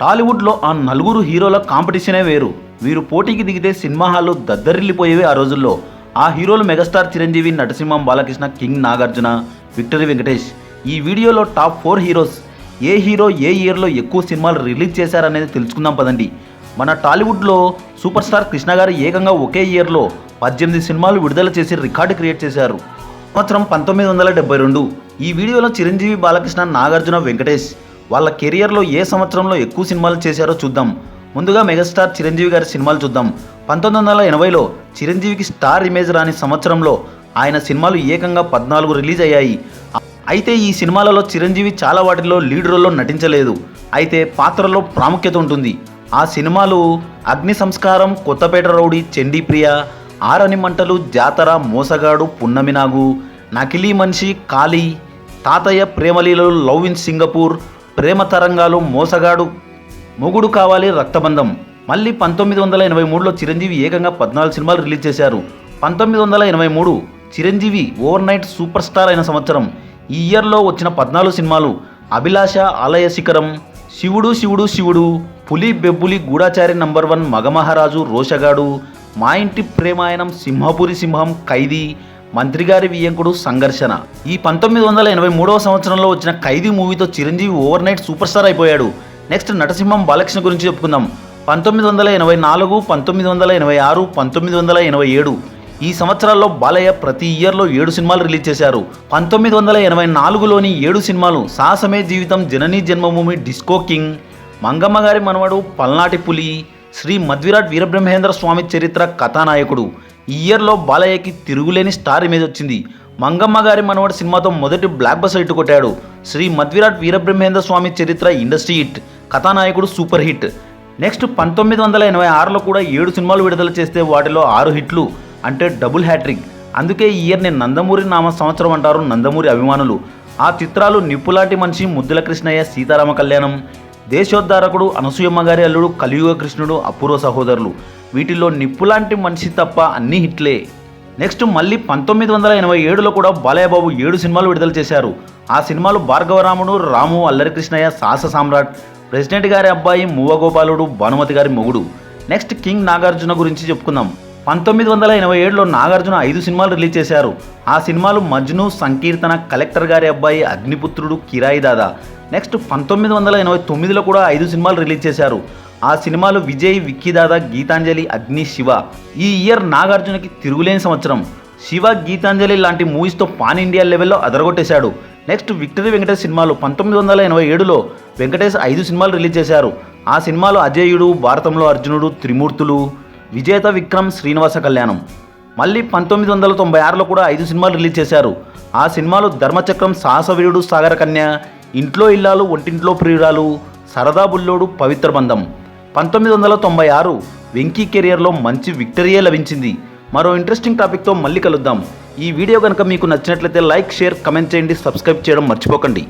టాలీవుడ్లో ఆ నలుగురు హీరోల కాంపిటీషనే వేరు. వీరు పోటీకి దిగితే సినిమా హాల్లో దద్దరిల్లిపోయేవి ఆ రోజుల్లో. ఆ హీరోలు మెగాస్టార్ చిరంజీవి నటసింహం బాలకృష్ణ కింగ్ నాగార్జున విక్టరీ వెంకటేష్. ఈ వీడియోలో టాప్ ఫోర్ హీరోస్. ఏ హీరో ఏ ఇయర్లో ఎక్కువ సినిమాలు రిలీజ్ చేశారనేది తెలుసుకుందాం పదండి. మన టాలీవుడ్లో సూపర్ స్టార్ కృష్ణ గారు ఏకంగా ఒకే ఇయర్లో పద్దెనిమిది సినిమాలు విడుదల చేసి రికార్డు క్రియేట్ చేశారు. సంవత్సరం పంతొమ్మిది వందల డెబ్బై రెండు. ఈ వీడియోలో చిరంజీవి బాలకృష్ణ నాగార్జున వెంకటేష్. వాళ్ళ కెరియర్లో ఏ సంవత్సరంలో ఎక్కువ సినిమాలు చేశారో చూద్దాం. ముందుగా మెగాస్టార్ చిరంజీవి గారి సినిమాలు చూద్దాం. పంతొమ్మిది వందల ఎనభైలో చిరంజీవికి స్టార్ ఇమేజ్ రాని సంవత్సరంలో ఆయన సినిమాలు ఏకంగా పద్నాలుగు రిలీజ్ అయ్యాయి. అయితే ఈ సినిమాలలో చిరంజీవి చాలా వాటిలో లీడ్ రోల్లో నటించలేదు. అయితే పాత్రలో ప్రాముఖ్యత ఉంటుంది. ఆ సినిమాలు అగ్ని సంస్కారం కొత్తపేట రౌడీ చండీప్రియ ఆరని మంటలు జాతర మోసగాడు పున్నమినాగు నకిలీ మనిషి కాళీ తాతయ్య ప్రేమలీలలు లవ్ ఇన్ సింగపూర్ ప్రేమ తరంగాలు మోసగాడు. మొగుడు కావాలి రక్తబంధం. మళ్ళీ పంతొమ్మిది వందల ఎనభై మూడులో చిరంజీవి ఏకంగా పద్నాలుగు సినిమాలు రిలీజ్ చేశారు. పంతొమ్మిది వందల ఎనభై మూడు Chiranjeevi over night super star అయిన సంవత్సరం. ఈ ఇయర్లో వచ్చిన పద్నాలుగు సినిమాలు అభిలాష ఆలయ శిఖరం శివుడు శివుడు శివుడు పులి బెబ్బులి గూఢాచారి నంబర్ వన్ మగమహారాజు రోషగాడు మా ఇంటి ప్రేమాయణం సింహపురి సింహం ఖైదీ మంత్రిగారి వియ్యంకుడు సంఘర్షణ. ఈ పంతొమ్మిది వందల ఎనభై మూడవ సంవత్సరంలో వచ్చిన ఖైదీ మూవీతో Chiranjeevi over night super star అయిపోయాడు. నెక్స్ట్ నటసింహం బాలకృష్ణ గురించి చెప్పుకుందాం. పంతొమ్మిది వందల ఎనభై నాలుగు పంతొమ్మిది వందల ఎనభై ఆరు పంతొమ్మిది వందల ఎనభై ఏడు. ఈ సంవత్సరాల్లో బాలయ్య ప్రతి ఇయర్లో ఏడు సినిమాలు రిలీజ్ చేశారు. పంతొమ్మిది వందల ఎనభై నాలుగులోని ఏడు సినిమాలు సాహసమే జీవితం జననీ జన్మభూమి డిస్కో కింగ్ మంగమ్మ గారి మనవడు పల్నాటి పులి శ్రీ మధ్విరాట్ వీరబ్రహ్మేంద్ర స్వామి చరిత్ర కథానాయకుడు. ఈ ఇయర్లో బాలయ్యకి తిరుగులేని స్టార్ ఇమేజ్ వచ్చింది. మంగమ్మ గారి మనవడు సినిమాతో మొదటి బ్లాక్ బస్ హిట్ కొట్టాడు. Shri Madvirat Veerabrahmendra Swamy Charitra industry hit Kathanayakudu super hit next పంతొమ్మిది వందల ఎనభై ఆరులో కూడా ఏడు సినిమాలు విడుదల చేస్తే వాటిలో ఆరు హిట్లు అంటే డబుల్ హ్యాట్రిక్ అందుకే ఈ ఇయర్ని నందమూరి నామ సంవత్సరం అంటారు నందమూరి అభిమానులు. ఆ చిత్రాలు నిప్పులాంటి మనిషి ముద్దుల కృష్ణయ్య సీతారామ కళ్యాణం దేశోద్ధారకుడు అనసూయమ్మ గారి అల్లుడు కలియుగ కృష్ణుడు అపూర్వ సహోదరులు. వీటిల్లో నిప్పులాంటి మనిషి తప్ప అన్ని హిట్లే. నెక్స్ట్ మళ్ళీ పంతొమ్మిది వందల ఎనభై ఏడులో కూడా బాలయ్యబాబు ఏడు సినిమాలు విడుదల చేశారు. ఆ సినిమాలు భార్గవరాముడు రాము అల్లరి కృష్ణయ్య సాహస సామ్రాట్ ప్రెసిడెంట్ గారి అబ్బాయి మూవగోపాలుడు భానుమతి గారి మొగుడు. నెక్స్ట్ కింగ్ నాగార్జున గురించి చెప్పుకుందాం. పంతొమ్మిది వందల ఎనభై ఏడులో నాగార్జున ఐదు సినిమాలు రిలీజ్ చేశారు. ఆ సినిమాలు మజ్ను సంకీర్తన కలెక్టర్ గారి అబ్బాయి అగ్నిపుత్రుడు కిరాయి దాదా. నెక్స్ట్ పంతొమ్మిది వందల ఎనభై తొమ్మిదిలో కూడా ఐదు సినిమాలు రిలీజ్ చేశారు. ఆ సినిమాలు విజయ్ విక్కీదాదా గీతాంజలి అగ్ని శివ. ఈ ఇయర్ నాగార్జునకి తిరుగులేని సంవత్సరం. శివ గీతాంజలి లాంటి మూవీస్తో పాన్ ఇండియా లెవెల్లో అదరగొట్టేశాడు. నెక్స్ట్ విక్టరీ వెంకటేష్ సినిమాలు పంతొమ్మిది వందల ఎనభై ఏడులో వెంకటేష్ ఐదు సినిమాలు రిలీజ్ చేశారు. ఆ సినిమాలు అజేయుడు భారతంలో అర్జునుడు త్రిమూర్తులు విజేత విక్రమ్ శ్రీనివాస కళ్యాణం. మళ్ళీ పంతొమ్మిది వందల తొంభై ఆరులో కూడా ఐదు సినిమాలు రిలీజ్ చేశారు. ఆ సినిమాలు ధర్మచక్రం సాహసవీరుడు సాగర కన్య ఇంట్లో ఇల్లాలు ఒంటింట్లో ప్రియురాలు సరదా బుల్లోడు పవిత్ర బంధం. పంతొమ్మిది వందల తొంభై ఆరు వెంకీ కెరియర్లో మంచి విక్టరీయే లభించింది. మరో ఇంట్రెస్టింగ్ టాపిక్తో మళ్ళీ కలుద్దాం. ఈ వీడియో కనుక మీకు నచ్చినట్లయితే లైక్ షేర్ కమెంట్ చేయండి. సబ్స్క్రైబ్ చేయడం మర్చిపోకండి.